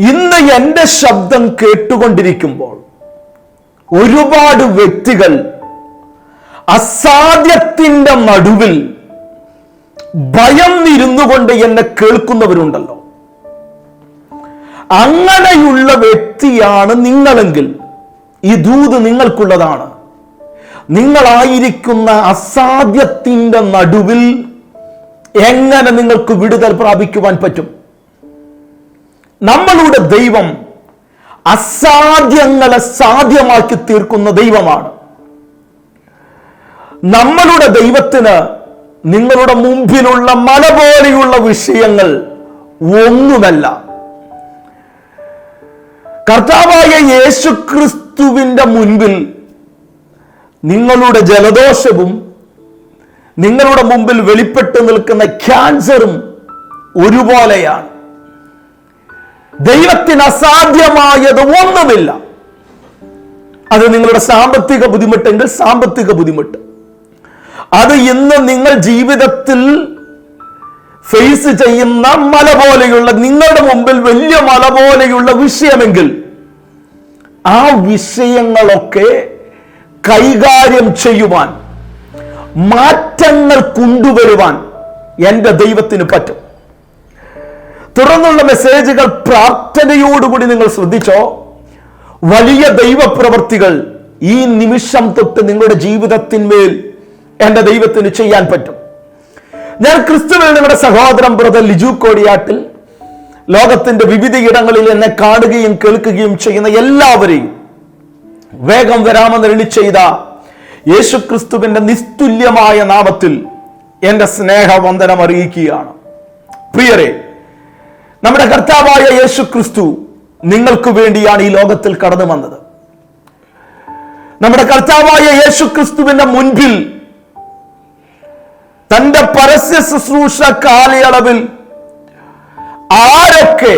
ഇന്ന് എന്റെ ശബ്ദം കേട്ടുകൊണ്ടിരിക്കുമ്പോൾ ഒരുപാട് വ്യക്തികൾ അസാധ്യത്തിന്റെ നടുവിൽ ഭയം ഇരുന്നു കൊണ്ട് എന്നെ കേൾക്കുന്നവരുണ്ടല്ലോ. അങ്ങനെയുള്ള വ്യക്തിയാണ് നിങ്ങളെങ്കിൽ ഈ ദൂത് നിങ്ങൾക്കുള്ളതാണ്. നിങ്ങളായിരിക്കുന്ന അസാധ്യത്തിന്റെ നടുവിൽ എങ്ങനെ നിങ്ങൾക്ക് വിടുതൽ പ്രാപിക്കുവാൻ പറ്റും? നമ്മളുടെ ദൈവം അസാധ്യങ്ങളെ സാധ്യമാക്കി തീർക്കുന്ന ദൈവമാണ്. നമ്മളുടെ ദൈവത്തിന് നിങ്ങളുടെ മുമ്പിലുള്ള മല പോലെയുള്ള വിഷയങ്ങൾ ഒന്നുമല്ല. കർത്താവായ യേശു ക്രിസ്തുവിന്റെ മുൻപിൽ നിങ്ങളുടെ ജലദോഷവും നിങ്ങളുടെ മുമ്പിൽ വെളിപ്പെട്ട് നിൽക്കുന്ന ക്യാൻസറും ഒരുപോലെയാണ്. ദൈവത്തിന് അസാധ്യമായത് ഒന്നുമില്ല. അത് നിങ്ങളുടെ സാമ്പത്തിക ബുദ്ധിമുട്ടെങ്കിൽ സാമ്പത്തിക ബുദ്ധിമുട്ട്. അത് ഇന്ന് നിങ്ങൾ ജീവിതത്തിൽ ഫേസ് ചെയ്യുന്ന മല പോലെയുള്ള നിങ്ങളുടെ മുമ്പിൽ വലിയ മല പോലെയുള്ള വിഷയമെങ്കിൽ ആ വിഷയങ്ങളൊക്കെ കൈകാര്യം ചെയ്യുവാൻ മാറ്റങ്ങൾ കൊണ്ടുവരുവാൻ എന്റെ ദൈവത്തിന് പറ്റും. തുടർന്നുള്ള മെസ്സേജുകൾ പ്രാർത്ഥനയോടുകൂടി നിങ്ങൾ ശ്രദ്ധിച്ചോ? വലിയ ദൈവപ്രവർത്തികൾ ഈ നിമിഷം തൊട്ട് നിങ്ങളുടെ ജീവിതത്തിന്മേൽ എന്റെ ദൈവത്തിന് ചെയ്യാൻ പറ്റും. ഞാൻ ക്രിസ്തുവിൽ നിങ്ങളുടെ സഹോദരൻ ബ്രദർ ലിജു കോടിയാട്ടിൽ ലോകത്തിന്റെ വിവിധ ഇടങ്ങളിൽ എന്നെ കാണുകയും കേൾക്കുകയും ചെയ്യുന്ന എല്ലാവരെയും വേഗം വരാമെന്ന് എളി ചെയ്ത യേശു ക്രിസ്തുവിന്റെ നിസ്തുല്യമായ നാമത്തിൽ എന്റെ സ്നേഹവന്ദനം അറിയിക്കുകയാണ്. പ്രിയരെ നമ്മുടെ കർത്താവായ യേശു ക്രിസ്തു നിങ്ങൾക്ക് വേണ്ടിയാണ് ഈ ലോകത്തിൽ കടന്നു വന്നത്. നമ്മുടെ കർത്താവായ യേശു ക്രിസ്തുവിന്റെ മുൻപിൽ തന്റെ പരസ്യ ശുശ്രൂഷ കാലയളവിൽ ആരൊക്കെ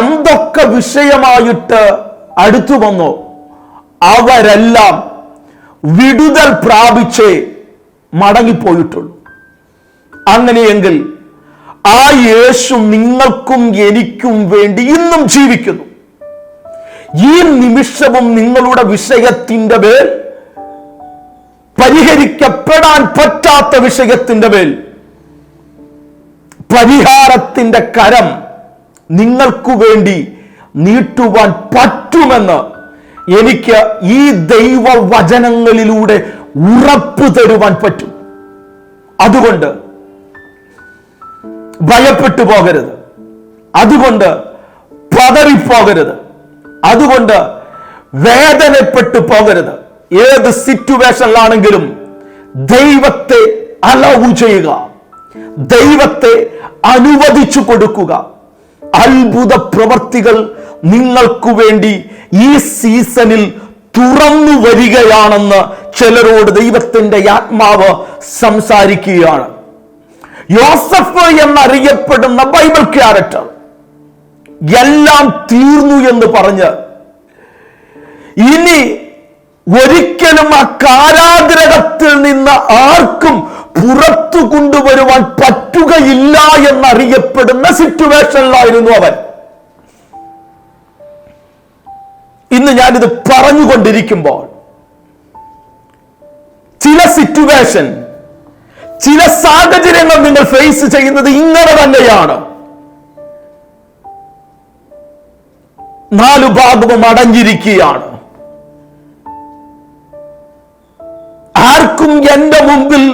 എന്തൊക്കെ വിഷയമായിട്ട് അടുത്തു വന്നോ അവരെല്ലാം വിടുതൽ പ്രാപിച്ചേ മടങ്ങിപ്പോയിട്ടുള്ളൂ. അങ്ങനെയെങ്കിൽ ആ യേശു നിങ്ങൾക്കും എനിക്കും വേണ്ടി ഇന്നും ജീവിക്കുന്നു. ഈ നിമിഷവും നിങ്ങളുടെ വിഷയത്തിന്റെ മേൽ പരിഹരിക്കപ്പെടാൻ പറ്റാത്ത വിഷയത്തിന്റെ മേൽ പരിഹാരത്തിന്റെ കരം നിങ്ങൾക്കു വേണ്ടി നീട്ടുവാൻ പറ്റുമെന്ന് എനിക്ക് ഈ ദൈവവചനങ്ങളിലൂടെ ഉറപ്പ് തരുവാൻ പറ്റും. അതുകൊണ്ട് ഭയപ്പെട്ടു പോകരുത്. അതുകൊണ്ട് പതറിപ്പോകരുത്. അതുകൊണ്ട് വേദനപ്പെട്ടു പോകരുത്. ഏത് സിറ്റുവേഷനിലാണെങ്കിലും ദൈവത്തെ അലവ് ചെയ്യുക. ദൈവത്തെ അനുവദിച്ചു കൊടുക്കുക. അത്ഭുത പ്രവർത്തികൾ നിങ്ങൾക്കു വേണ്ടി ഈ സീസണിൽ തുറന്നു വരികയാണെന്ന് ചിലരോട് ദൈവത്തിന്റെ ആത്മാവ് സംസാരിക്കുകയാണ്. യോസഫ് എന്നറിയപ്പെടുന്ന ബൈബിൾ ക്യാരക്ടർ. എല്ലാം തീർന്നു എന്ന് പറഞ്ഞ് ഇനി ഒരിക്കലും ആ കാരാഗ്രഹത്തിൽ നിന്ന് ആർക്കും പുറത്തു കൊണ്ടുവരുവാൻ പറ്റുകയില്ല എന്നറിയപ്പെടുന്ന സിറ്റുവേഷനിലായിരുന്നു അവൻ. ഇന്ന് ഞാനിത് പറഞ്ഞുകൊണ്ടിരിക്കുമ്പോൾ ചില സിറ്റുവേഷൻ ചില സാഹചര്യങ്ങൾ നിങ്ങൾ ഫേസ് ചെയ്യുന്നത് ഇങ്ങനെ തന്നെയാണ്. നാലു ഭാഗവും അടഞ്ഞിരിക്കുകയാണ്. ആർക്കും എന്റെ മുമ്പിൽ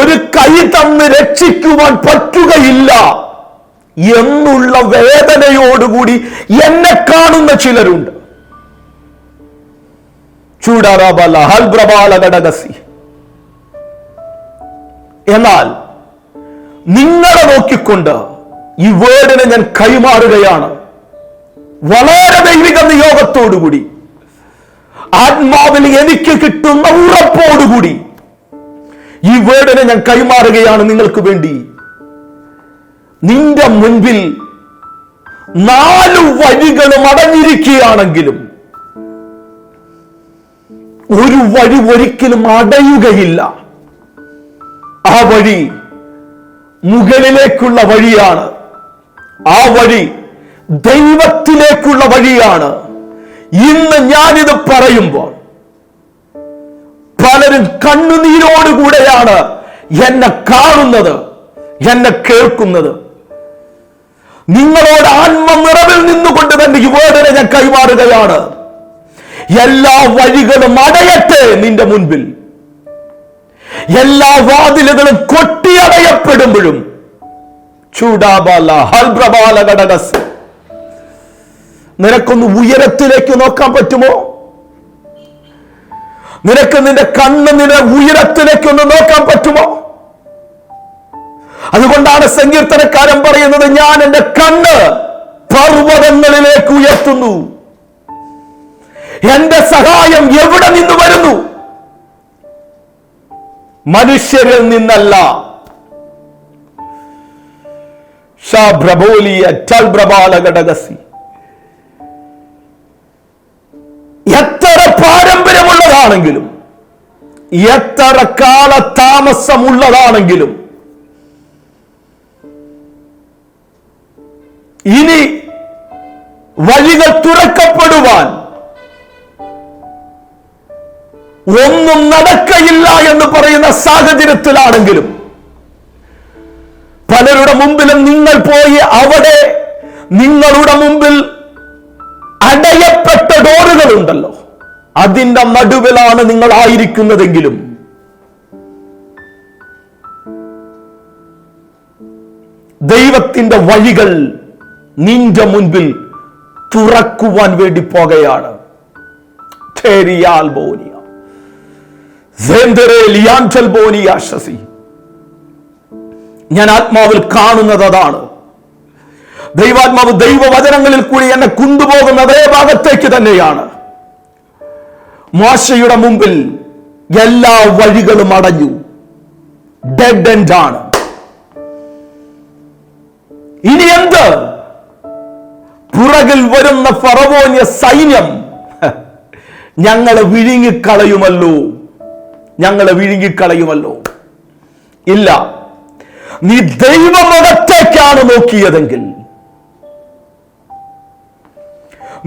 ഒരു കൈ തന്ന് രക്ഷിക്കുവാൻ പറ്റുകയില്ല എന്നുള്ള വേദനയോടുകൂടി എന്നെ കാണുന്ന ചിലരുണ്ട്. ചൂടാറാബല ഹൽബ്രബാല ഘടകസി എന്നാൽ നിങ്ങളെ നോക്കിക്കൊണ്ട് ഈ വേർഡിനെ ഞാൻ കൈമാറുകയാണ്. വളരെ ദൈവിക നിയോഗത്തോടുകൂടി ആത്മാവിൽ എനിക്ക് കിട്ടുന്ന ഉറപ്പോടുകൂടി ഈ വേർഡിനെ ഞാൻ കൈമാറുകയാണ് നിങ്ങൾക്ക് വേണ്ടി. നിന്റെ മുൻപിൽ നാലു വഴികളും അടഞ്ഞിരിക്കുകയാണെങ്കിലും ഒരു വഴി ഒരിക്കലും അടയുകയില്ല. ആ വഴി മുകളിലേക്കുള്ള വഴിയാണ്. ആ വഴി ദൈവത്തിലേക്കുള്ള വഴിയാണ്. ഇന്ന് ഞാനിത് പറയുമ്പോൾ പലരും കണ്ണുനീരോടുകൂടെയാണ് എന്നെ കാണുന്നത് എന്നെ കേൾക്കുന്നത്. നിങ്ങളോട് ആത്മ നിറവിൽ നിന്നുകൊണ്ട് തന്നെ ഈ ഞാൻ കൈമാറുകയാണ്. എല്ലാ വഴികളും അടയട്ടെ നിന്റെ മുൻപിൽ. എല്ലാ വാതിലുകളും കൊട്ടിയടയപ്പെടുമ്പോഴും ചൂടാബാല ഹൽബ്രബാല ഘടകസ് നിനക്കൊന്ന് ഉയരത്തിലേക്ക് നോക്കാൻ പറ്റുമോ? നിനക്ക് നിന്റെ കണ്ണ് നിന്റെ ഉയരത്തിലേക്ക് ഒന്ന് നോക്കാൻ പറ്റുമോ? അതുകൊണ്ടാണ് സങ്കീർത്തനക്കാരൻ പറയുന്നത് ഞാൻ എന്റെ കണ്ണ് പർവതങ്ങളിലേക്ക് ഉയർത്തുന്നു. എന്റെ സഹായം എവിടെ നിന്ന് വരുന്നു? മനുഷ്യരിൽ നിന്നല്ല. എത്ര പാരമ്പര്യമുള്ളതാണെങ്കിലും എത്ര കാലതാമസമുള്ളതാണെങ്കിലും ഇനി വഴികൾ തുറക്കപ്പെടുവാൻ ഒന്നും നടക്കയില്ല എന്ന് പറയുന്ന സാഹചര്യത്തിലാണെങ്കിലും പലരുടെ മുമ്പിലും നിങ്ങൾ പോയി അവിടെ നിങ്ങളുടെ മുമ്പിൽ അടയപ്പെട്ട ഡോറുകളുണ്ടല്ലോ അതിന്റെ നടുവിലാണ് നിങ്ങൾ ആയിരിക്കുന്നതെങ്കിലും ദൈവത്തിന്റെ വഴികൾ നിന്റെ മുൻപിൽ തുറക്കുവാൻ വേണ്ടി പോകുകയാണ് ബോനിയ. ഞാൻ ആത്മാവിൽ കാണുന്നത് അതാണ്. ദൈവാത്മാവ് ദൈവവചനങ്ങളിൽ കൂടി എന്നെ കൊണ്ടുപോകുന്ന അതേ ഭാഗത്തേക്ക് തന്നെയാണ്. മോശയുടെ മുമ്പിൽ എല്ലാ വഴികളും അടഞ്ഞു. ഡെഡ് എൻഡ് ആണ്. ഇനി എന്ത്? പുറകിൽ വരുന്ന ഫറവോന്യ സൈന്യം ഞങ്ങളെ വിഴുങ്ങിക്കളയുമല്ലോ. ഞങ്ങളെ വിഴുങ്ങിക്കളയുമല്ലോ. ഇല്ല നീ ദൈവമുഖത്തേക്കാണ് നോക്കിയതെങ്കിൽ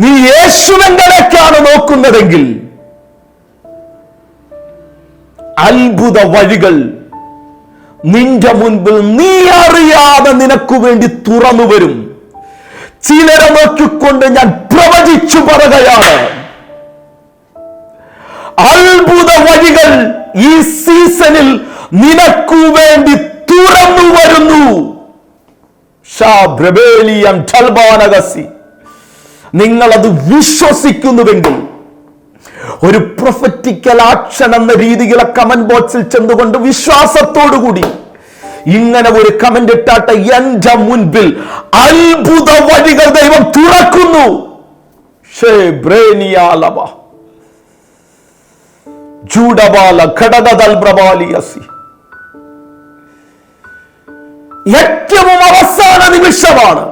നീ യേശുവെങ്കിലേക്കാണ് നോക്കുന്നതെങ്കിൽ അത്ഭുത വഴികൾ നിന്റെ മുൻപിൽ നീ അറിയാതെ നിനക്ക് വേണ്ടി തുറന്നു വരും. ചിലരെ നോക്കിക്കൊണ്ട് ഞാൻ പ്രവചിച്ചു പറയുകയാണ്. വഴികൾ ഈ സീസണിൽ നിനക്കു വേണ്ടി തുറന്നു വരുന്നു. നിങ്ങൾ അത് വിശ്വസിക്കുന്നുവെങ്കിൽ ഒരു പ്രൊഫറ്റിക്കൽ ആക്ഷൻ എന്ന രീതിയിലെ കമന്റ് ബോക്സിൽ ചെന്നുകൊണ്ട് വിശ്വാസത്തോടുകൂടി ഇങ്ങനെ ഒരു കമന്റ് ഇട്ടാട്ട എന്റെ മുൻപിൽ അത്ഭുത വഴികൾ ദൈവം തുറക്കുന്നു. ഷേ ബ്രേനിയാലവ ജൂഡബാല ഘടകതൽപ്രബാലിയസി ഏറ്റവും അവസാന നിമിഷമാണ്.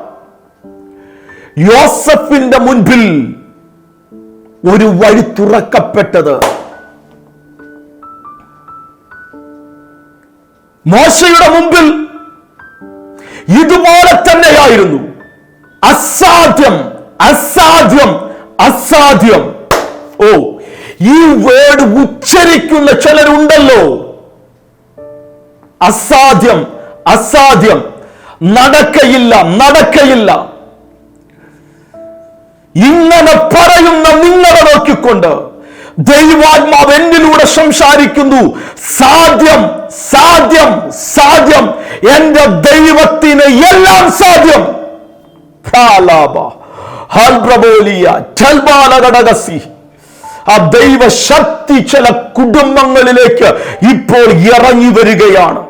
യോസഫിന്റെ മുൻപിൽ ഒരു വഴി തുറക്കപ്പെട്ടത്. മോശയുടെ മുമ്പിൽ ഇതുപോലെ തന്നെയായിരുന്നു. അസാധ്യം അസാധ്യം അസാധ്യം. ഓ ഈ വേർഡ് ഉച്ചരിക്കുന്ന ചിലരുണ്ടല്ലോ. അസാധ്യം അസാധ്യം. നടക്കയില്ല നടക്കയില്ല. ഇങ്ങനെ പറയുന്ന നിങ്ങളെ നോക്കിക്കൊണ്ട് ദൈവാത്മാവ് എന്നിലൂടെ സംസാരിക്കുന്നു. സാധ്യം സാധ്യം സാധ്യം. എന്റെ ദൈവത്തിന് എല്ലാം സാധ്യം. ഛൽബാലഘടകസി. ആ ദൈവശക്തി ചില കുടുംബങ്ങളിലേക്ക് ഇപ്പോൾ ഇറങ്ങി വരികയാണ്.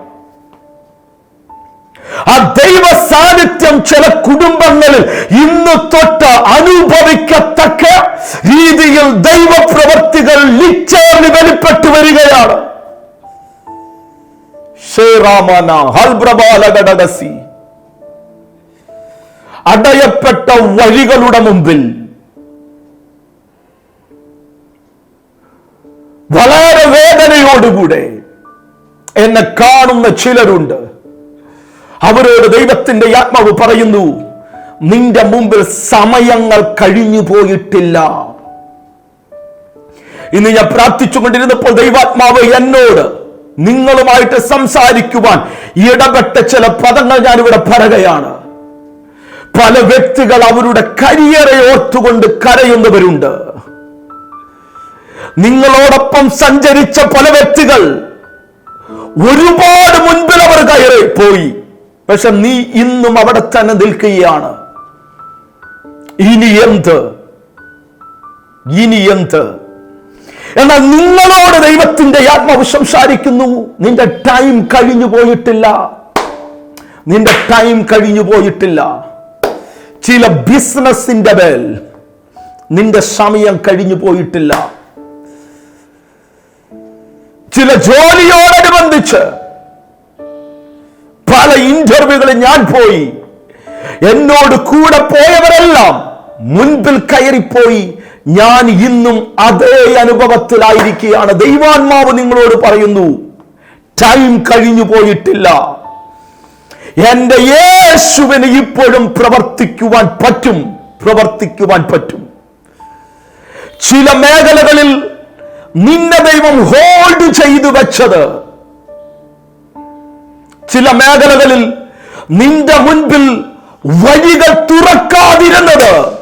ആ ദൈവ സാന്നിധ്യം ചില കുടുംബങ്ങളിൽ ഇന്ന് തൊട്ട് അനുഭവിക്കത്തക്ക രീതിയിൽ ദൈവപ്രവർത്തികൾ ലിച്ചേർന്ന് വെളിപ്പെട്ടു വരികയാണ്. അടയപ്പെട്ട വഴികളുടെ മുമ്പിൽ വളരെ വേദനയോടുകൂടെ എന്നെ കാണുന്ന ചിലരുണ്ട്. അവരോട് ദൈവത്തിന്റെ ആത്മാവ് പറയുന്നു നിന്റെ മുമ്പിൽ സമയങ്ങൾ കഴിഞ്ഞു പോയിട്ടില്ല. ഇന്ന് ഞാൻ പ്രാർത്ഥിച്ചുകൊണ്ടിരുന്നപ്പോൾ ദൈവാത്മാവ് എന്നോട് നിങ്ങളുമായിട്ട് സംസാരിക്കുവാൻ ഇടപെട്ട ചില പദങ്ങൾ ഞാനിവിടെ പറയുകയാണ്. പല വ്യക്തികൾ അവരുടെ കരിയറെ ഓർത്തുകൊണ്ട് കരയുന്നവരുണ്ട്. നിങ്ങളോടൊപ്പം സഞ്ചരിച്ച പല വ്യക്തികൾ ഒരുപാട് മുൻപിൽ അവർ കയറി പോയി പക്ഷെ നീ ഇന്നും അവിടെ തന്നെ നിൽക്കുകയാണ്. ഇനി എന്ത്? ഇനി എന്ത്? എന്നാൽ നിങ്ങളോട് ദൈവത്തിന്റെ ആത്മാവ് സംസാരിക്കുന്നു നിന്റെ ടൈം കഴിഞ്ഞു പോയിട്ടില്ല. നിന്റെ ടൈം കഴിഞ്ഞു പോയിട്ടില്ല. ചില ബിസിനസിന്റെ മേൽ നിന്റെ സമയം കഴിഞ്ഞു പോയിട്ടില്ല. ചില ജോലിയോടനുബന്ധിച്ച് പല ഇന്റർവ്യൂകളിൽ ഞാൻ പോയി. എന്നോട് കൂടെ പോയവരെല്ലാം മുൻപിൽ കയറിപ്പോയി. ഞാൻ ഇന്നും അതേ അനുഭവത്തിലായിരിക്കുകയാണ്. ദൈവാത്മാവ് നിങ്ങളോട് പറയുന്നു ടൈം കഴിഞ്ഞു പോയിട്ടില്ല. എന്റെ യേശുവിന് ഇപ്പോഴും പ്രവർത്തിക്കുവാൻ പറ്റും പ്രവർത്തിക്കുവാൻ പറ്റും. ചില മേഖലകളിൽ നിന്നെ ദൈവം ഹോൾഡ് ചെയ്തു വെച്ചത്. ചില മേഖലകളിൽ നിന്റെ മുൻപിൽ വഴികൾ തുറക്കാതിരുന്നത്.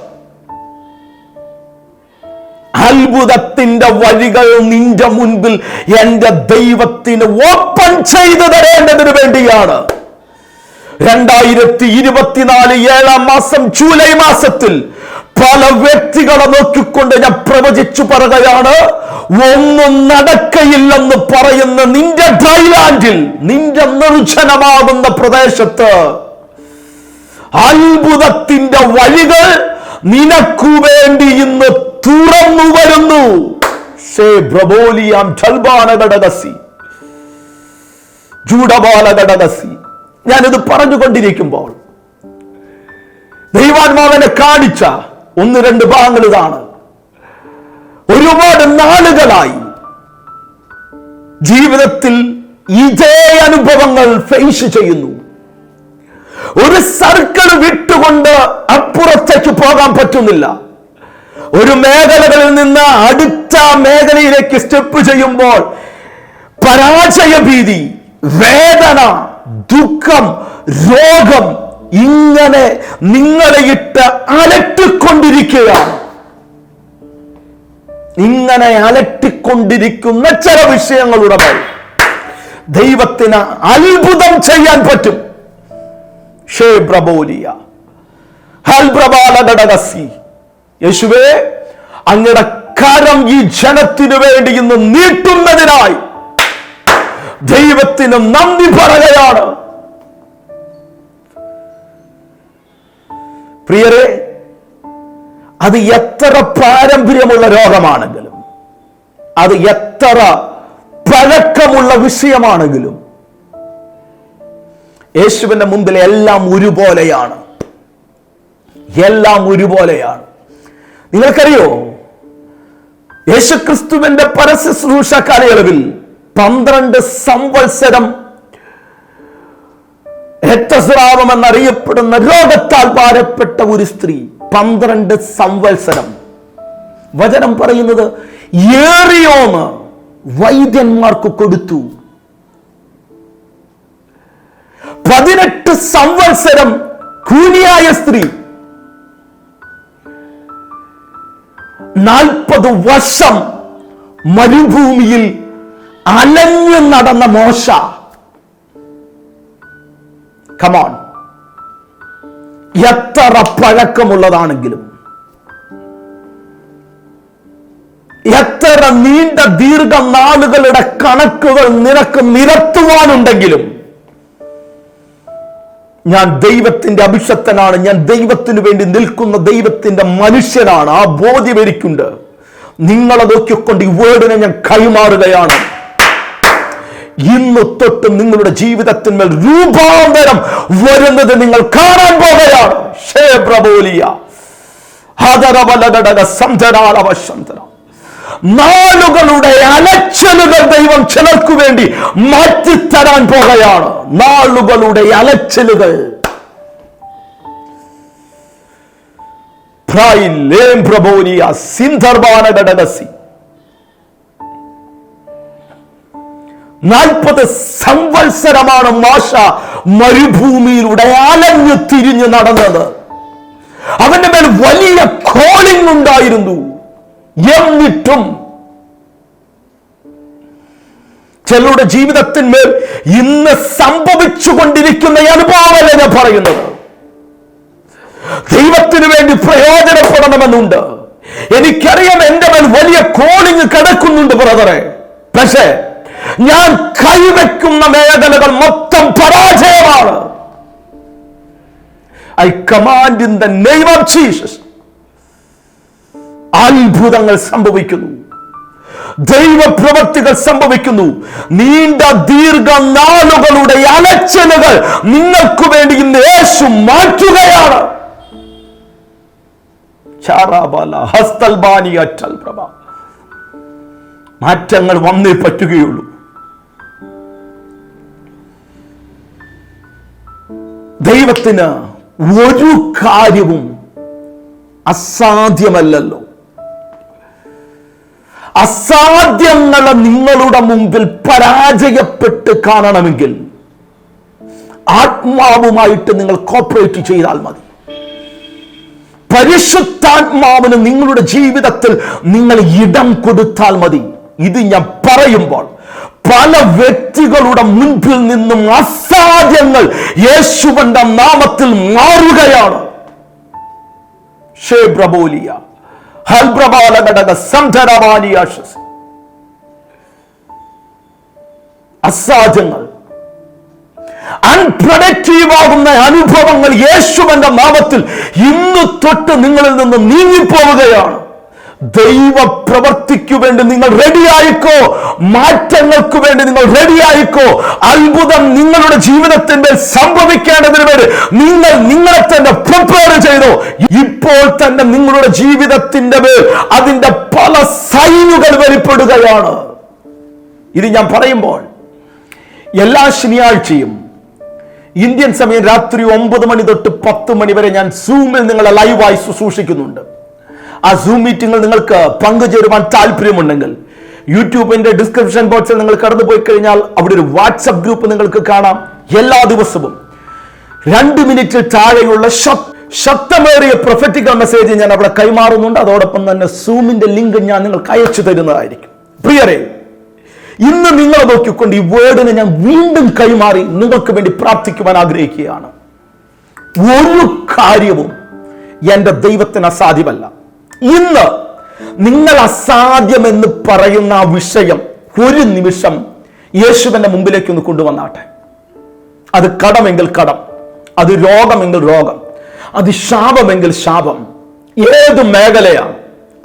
അത്ഭുതത്തിന്റെ വഴികൾ നിന്റെ മുൻപിൽ എന്റെ ദൈവത്തിന് ഓപ്പൺ ചെയ്തു തരേണ്ടതിന് വേണ്ടിയാണ്. രണ്ടായിരത്തി ഇരുപത്തിനാല് ഏഴാം മാസം ജൂലൈ മാസത്തിൽ പല വ്യക്തികളെ നോക്കിക്കൊണ്ട് ഞാൻ പ്രവചിച്ചു പറയുകയാണ് ഒന്നും നടക്കയില്ലെന്ന് പറയുന്ന നിന്റെ ഡ്രൈലാൻഡിൽ നിന്റെ നിർജനമാകുന്ന പ്രദേശത്ത് അത്ഭുതത്തിന്റെ വഴികൾ നിനക്കു വേണ്ടി ഇന്ന് തുറന്നു വരുന്നു. ഞാനിത് പറഞ്ഞുകൊണ്ടിരിക്കുമ്പോൾ ദൈവാത്മാവനെ കാണിച്ച ഒന്ന് രണ്ട് ഭാഗങ്ങൾ ഇതാണ്. ഒരുപാട് നാളുകളായി ജീവിതത്തിൽ ഇതേ അനുഭവങ്ങൾ ഫേസ് ചെയ്യുന്നു. ഒരു സർക്കിൾ വിട്ടുകൊണ്ട് അപ്പുറത്തേക്ക് പോകാൻ പറ്റുന്നില്ല. ഒരു മേഖലകളിൽ നിന്ന് അടുത്ത മേഖലയിലേക്ക് സ്റ്റെപ്പ് ചെയ്യുമ്പോൾ പരാജയ ഭീതി വേദന ദുഃഖം രോഗം ഇങ്ങനെ നിങ്ങളെ ഇട്ട് അലട്ടിക്കൊണ്ടിരിക്കുകയാണ്. ഇങ്ങനെ അലട്ടിക്കൊണ്ടിരിക്കുന്ന ചില വിഷയങ്ങളുടെ ദൈവത്തിന് അത്ഭുതം ചെയ്യാൻ പറ്റും. ഷേ പ്രബോലിയ ഹൽപ്രബാലി യേശുവേ അങ്ങയുടെ കരം ഈ ജനത്തിനു വേണ്ടി ഇന്ന് നീട്ടുന്നതിനായി ദൈവത്തിന് നന്ദി പറയുകയാണ്. പ്രിയരെ അത് എത്ര പാരമ്പര്യമുള്ള രോഗമാണെങ്കിലും അത് എത്ര പഴക്കമുള്ള വിഷയമാണെങ്കിലും യേശുവിന്റെ മുമ്പിൽ എല്ലാം ഒരുപോലെയാണ്. എല്ലാം ഒരുപോലെയാണ്. നിങ്ങൾക്കറിയോ? യേശുക്രിസ്തുവിന്റെ പരശുശ്രൂഷ കാലയളവിൽ പന്ത്രണ്ട് സംവത്സരം രക്തസ്രാവം എന്നറിയപ്പെടുന്ന രോഗത്താൽ ഭാരപ്പെട്ട ഒരു സ്ത്രീ. പന്ത്രണ്ട് സംവത്സരം. വചനം പറയുന്നത് ഏറിയോന്ന് വൈദ്യന്മാർക്ക് കൊടുത്തു. പതിനെട്ട് സംവത്സരം കൂലിയായ സ്ത്രീ. നാൽപ്പത് വർഷം മരുഭൂമിയിൽ അലഞ്ഞു നടന്ന മോശ. കമോൺ എത്ര പഴക്കമുള്ളതാണെങ്കിലും എത്ര നീണ്ട ദീർഘ നാളുകളുടെ കണക്കുകൾ നിനക്ക് നിരത്തുവാനുണ്ടെങ്കിലും ഞാൻ ദൈവത്തിന്റെ അഭിഷക്തനാണ് ഞാൻ ദൈവത്തിനു വേണ്ടി നിൽക്കുന്ന ദൈവത്തിന്റെ മനുഷ്യനാണ്. ആ ബോധ്യം എനിക്കുണ്ട്. നിങ്ങളെ നോക്കിക്കൊണ്ട് ഈ വേർഡിനെ ഞാൻ കൈമാറുകയാണ്. ഇന്ന് തൊട്ട് നിങ്ങളുടെ ജീവിതത്തിന്മേൽ രൂപാന്തരം വരുന്നത് നിങ്ങൾ കാണാൻ പോകുകയാണ്. നാളുകളുടെ അലച്ചലുകൾ ദൈവം ചിലർക്കു വേണ്ടി മാറ്റിത്തരാൻ പോകുകയാണ്. നാളുകളുടെ അലച്ചലുകൾ. പ്രബോലിയ സിന്ധർബാന നാൽപ്പത് സംവത്സരമാണ് മാഷ മരുഭൂമിയിലൂടെ അലഞ്ഞു തിരിഞ്ഞു നടന്നത്. അവന്റെ മേൽ വലിയ കോളിംഗ് ഉണ്ടായിരുന്നു. എന്നിട്ടും ചിലരുടെ ജീവിതത്തിന്മേൽ ഇന്ന് സംഭവിച്ചുകൊണ്ടിരിക്കുന്ന കൊണ്ടിരിക്കുന്ന അനുഭവമല്ല ഞാൻ പറയുന്നത്. ദൈവത്തിന് വേണ്ടി പ്രയോജനപ്പെടണമെന്നുണ്ട്. എനിക്കറിയാം എന്റെ മേൽ വലിയ കോളിങ് കിടക്കുന്നുണ്ട് ബ്രദറെ പക്ഷേ ഞാൻ കൈവെക്കുന്ന വേദനകൾ മൊത്തം പരാജയമാണ്. I command in the name of Jesus അത്ഭുതങ്ങൾ സംഭവിക്കുന്നു. ദൈവപ്രവർത്തികൾ സംഭവിക്കുന്നു. നീണ്ട ദീർഘ നാളുകളുടെ അലച്ചലുകൾ നിങ്ങൾക്ക് വേണ്ടി ഇന്ന് യേശു മാറ്റുകയാണ്. മാറ്റങ്ങൾ വന്നേ പറ്റുകയുള്ളൂ. ദൈവത്തിന് ഒരു കാര്യവും അസാധ്യമല്ലല്ലോ. അസാധ്യങ്ങളെ നിങ്ങളുടെ മുമ്പിൽ പരാജയപ്പെട്ട് കാണണമെങ്കിൽ ആത്മാവുമായിട്ട് നിങ്ങൾ കോപ്പറേറ്റ് ചെയ്താൽ മതി. പരിശുദ്ധാത്മാവിന് നിങ്ങളുടെ ജീവിതത്തിൽ നിങ്ങൾ ഇടം കൊടുത്താൽ മതി. ഇത് ഞാൻ പറയുമ്പോൾ പല വ്യക്തികളുടെ മുൻപിൽ നിന്നും അസാധ്യങ്ങൾ യേശുവന്റെ നാമത്തിൽ മാറുകയാണ്. അസാധ്യങ്ങൾ അൺപ്രഡക്റ്റീവ് ആകുന്ന അനുഭവങ്ങൾ യേശുവന്റെ നാമത്തിൽ ഇന്ന് തൊട്ട് നിങ്ങളിൽ നിന്ന് നീങ്ങിപ്പോവുകയാണ്. ദൈവ പ്രവർത്തിക്കു വേണ്ടി നിങ്ങൾ റെഡിയായിക്കോ. മാറ്റങ്ങൾക്ക് വേണ്ടി നിങ്ങൾ റെഡിയായിക്കോ. അത്ഭുതം നിങ്ങളുടെ ജീവിതത്തിന്റെ സംഭവിക്കേണ്ടതിന് വേണ്ടി നിങ്ങൾ നിങ്ങളെ തന്നെ പ്രിപ്പയർ ചെയ്തു. ഇപ്പോൾ തന്നെ നിങ്ങളുടെ ജീവിതത്തിന്റെ മേൽ അതിന്റെ പല സൈനുകൾ വെളിപ്പെടുകയാണ്. ഇത് ഞാൻ പറയുമ്പോൾ എല്ലാ ശനിയാഴ്ചയും ഇന്ത്യൻ സമയം രാത്രി ഒമ്പത് മണി തൊട്ട് പത്ത് മണി വരെ ഞാൻ സൂമിൽ നിങ്ങളെ ലൈവായി ശുശ്രൂഷിക്കുന്നുണ്ട്. ആ സൂം മീറ്റിംഗിൽ നിങ്ങൾക്ക് പങ്കുചേരുവാൻ താല്പര്യമുണ്ടെങ്കിൽ യൂട്യൂബിന്റെ ഡിസ്ക്രിപ്ഷൻ ബോക്സിൽ നിങ്ങൾ കടന്നു പോയി കഴിഞ്ഞാൽ അവിടെ ഒരു വാട്സപ്പ് ഗ്രൂപ്പ് നിങ്ങൾക്ക് കാണാം. എല്ലാ ദിവസവും രണ്ട് മിനിറ്റിൽ താഴെയുള്ള ശക്- ശക്തമേറിയ പ്രൊഫറ്റിക്കൽ മെസ്സേജ് ഞാൻ അവിടെ കൈമാറുന്നുണ്ട്. അതോടൊപ്പം തന്നെ സൂമിന്റെ ലിങ്ക് ഞാൻ നിങ്ങൾക്ക് അയച്ചു തരുന്നതായിരിക്കും. പ്രിയരെ ഇന്ന് നിങ്ങളെ നോക്കിക്കൊണ്ട് ഈ വേർഡിനെ ഞാൻ വീണ്ടും കൈമാറി നിങ്ങൾക്ക് വേണ്ടി പ്രാർത്ഥിക്കുവാൻ ആഗ്രഹിക്കുകയാണ്. ഒരു കാര്യവും എന്റെ ദൈവത്തിന് അസാധ്യമല്ല. ഇന്ന് നിങ്ങൾ അസാധ്യമെന്ന് പറയുന്ന ആ വിഷയം ഒരു നിമിഷം യേശുവിന്റെ മുമ്പിലേക്ക് ഒന്ന് കൊണ്ടുവന്നാട്ടെ. അത് കടമെങ്കിൽ കടം അത് രോഗമെങ്കിൽ രോഗം അത് ശാപമെങ്കിൽ ശാപം. ഏത് മേഖലയാണ്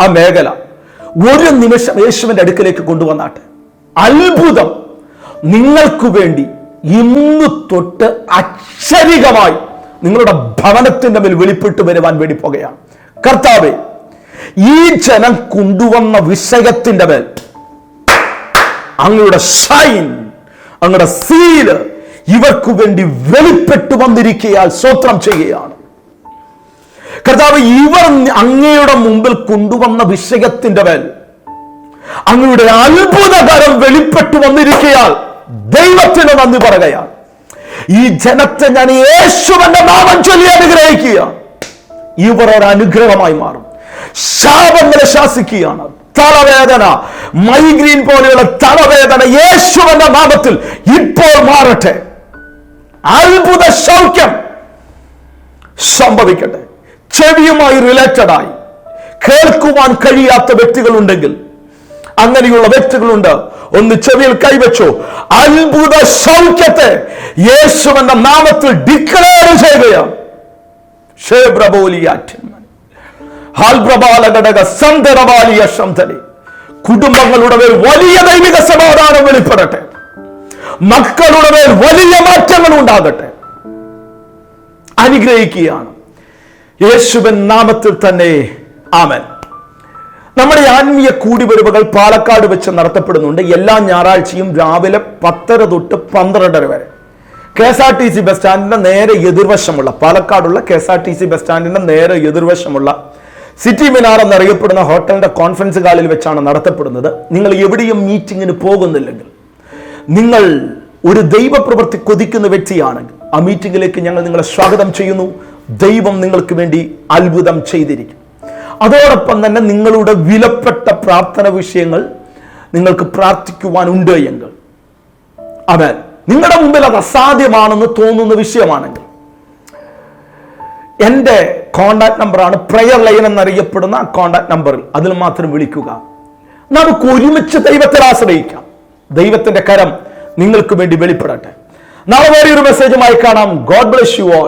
ആ മേഖല. ഒരു നിമിഷം യേശുവിന്റെ അടുക്കിലേക്ക് കൊണ്ടുവന്നാട്ടെ. അത്ഭുതം. നിങ്ങൾക്ക് വേണ്ടി ഇന്ന് തൊട്ട് അക്ഷരികമായി നിങ്ങളുടെ ഭവനത്തിന്റെ മേൽ വെളിപ്പെട്ട് വരുവാൻ വേണ്ടി പോകുകയാണ് കർത്താവെ ഈ ജനം കൊണ്ടുവന്ന വിഷയത്തിന്റെ മേൽ അങ്ങയുടെ ഷൈൻ അങ്ങയുടെ സീൽ ഇവർക്കു വേണ്ടി വെളിപ്പെട്ടു വന്നിരിക്കയാൽ സ്വത്രം ചെയ്യുകയാണ്. കർത്താവ് ഇവർ അങ്ങയുടെ മുമ്പിൽ കൊണ്ടുവന്ന വിഷയത്തിന്റെ മേൽ അങ്ങയുടെ അത്ഭുതകരം വെളിപ്പെട്ടു വന്നിരിക്കയാൽ ദൈവത്തിന് നന്ദി പറയുകയാണ്. ഈ ജനത്തെ ഞാൻ യേശുവന്റെ നാമം ചൊല്ലി അനുഗ്രഹിക്കുക. ഇവർ ഒരു അനുഗ്രഹമായി മാറും. ശാപങ്ങളെ ശാസിക്കുകയാണ്. തലവേദന മൈഗ്രീൻ പോലെയുള്ള തലവേദന യേശുവിന്റെ നാമത്തിൽ ഇപ്പോൾ മാറട്ടെ. അത്ഭുത സൗഖ്യം സംഭവിക്കട്ടെ. ചെവിയുമായി റിലേറ്റഡായി കേൾക്കുവാൻ കഴിയാത്ത വ്യക്തികളുണ്ടെങ്കിൽ അങ്ങനെയുള്ള വ്യക്തികളുണ്ട്. ഒന്ന് ചെവിയിൽ കൈവച്ചു. അത്ഭുത സൗഖ്യത്തെ യേശുവിന്റെ നാമത്തിൽ ഡിക്ലെയർ ചെയ്യുകയാണ്. ഷേ ശംതലി കുടുംബങ്ങളുടെ മേൽ വലിയ ദൈവിക സമാധാനം വെളിപ്പെടട്ടെ. മക്കളുടെ മേൽ വലിയ മാറ്റങ്ങൾ ഉണ്ടാകട്ടെ. അനുഗ്രഹിക്കുകയാണ്. യേശുവൻ നാമത്തിൽ തന്നെ. ആമൻ. നമ്മുടെ ആത്മീയ കൂടിവരവുകൾ പാലക്കാട് വെച്ച് നടത്തപ്പെടുന്നുണ്ട്. എല്ലാ ഞായറാഴ്ചയും രാവിലെ പത്തര തൊട്ട് പന്ത്രണ്ടര വരെ. K S R T C bus സ്റ്റാൻഡിന്റെ നേരെ എതിർവശമുള്ള പാലക്കാടുള്ള K S R T C bus സ്റ്റാൻഡിന്റെ നേരെ എതിർവശമുള്ള സിറ്റി മിനാർ എന്നറിയപ്പെടുന്ന ഹോട്ടലിന്റെ കോൺഫറൻസ് ഹാളിൽ വെച്ചാണ് നടത്തപ്പെടുന്നത്. നിങ്ങൾ എവിടെയും മീറ്റിങ്ങിന് പോകുന്നില്ലെങ്കിൽ നിങ്ങൾ ഒരു ദൈവപ്രവൃത്തി കൊതിക്കുന്ന വ്യക്തിയാണെങ്കിൽ ആ മീറ്റിംഗിലേക്ക് ഞങ്ങൾ നിങ്ങളെ സ്വാഗതം ചെയ്യുന്നു. ദൈവം നിങ്ങൾക്ക് വേണ്ടി അത്ഭുതം ചെയ്തിരിക്കും. അതോടൊപ്പം തന്നെ നിങ്ങളുടെ വിലപ്പെട്ട പ്രാർത്ഥന വിഷയങ്ങൾ നിങ്ങൾക്ക് പ്രാർത്ഥിക്കുവാനുണ്ട് എങ്കിൽ അവൻ നിങ്ങളുടെ മുമ്പിൽ അത് അസാധ്യമാണെന്ന് തോന്നുന്ന വിഷയമാണെങ്കിൽ എന്റെ കോണ്ടാക്ട് നമ്പറാണ് പ്രയർ ലൈൻ എന്നറിയപ്പെടുന്ന ആ കോണ്ടാക്ട് നമ്പറിൽ അതിൽ മാത്രം വിളിക്കുക. നമുക്ക് ഒരുമിച്ച് ദൈവത്തെ ആശ്രയിക്കാം. ദൈവത്തിന്റെ കരം നിങ്ങൾക്ക് വേണ്ടി വെളിപ്പെടട്ടെ. നാളെ വേറെ ഒരു മെസ്സേജുമായി കാണാം. God bless you all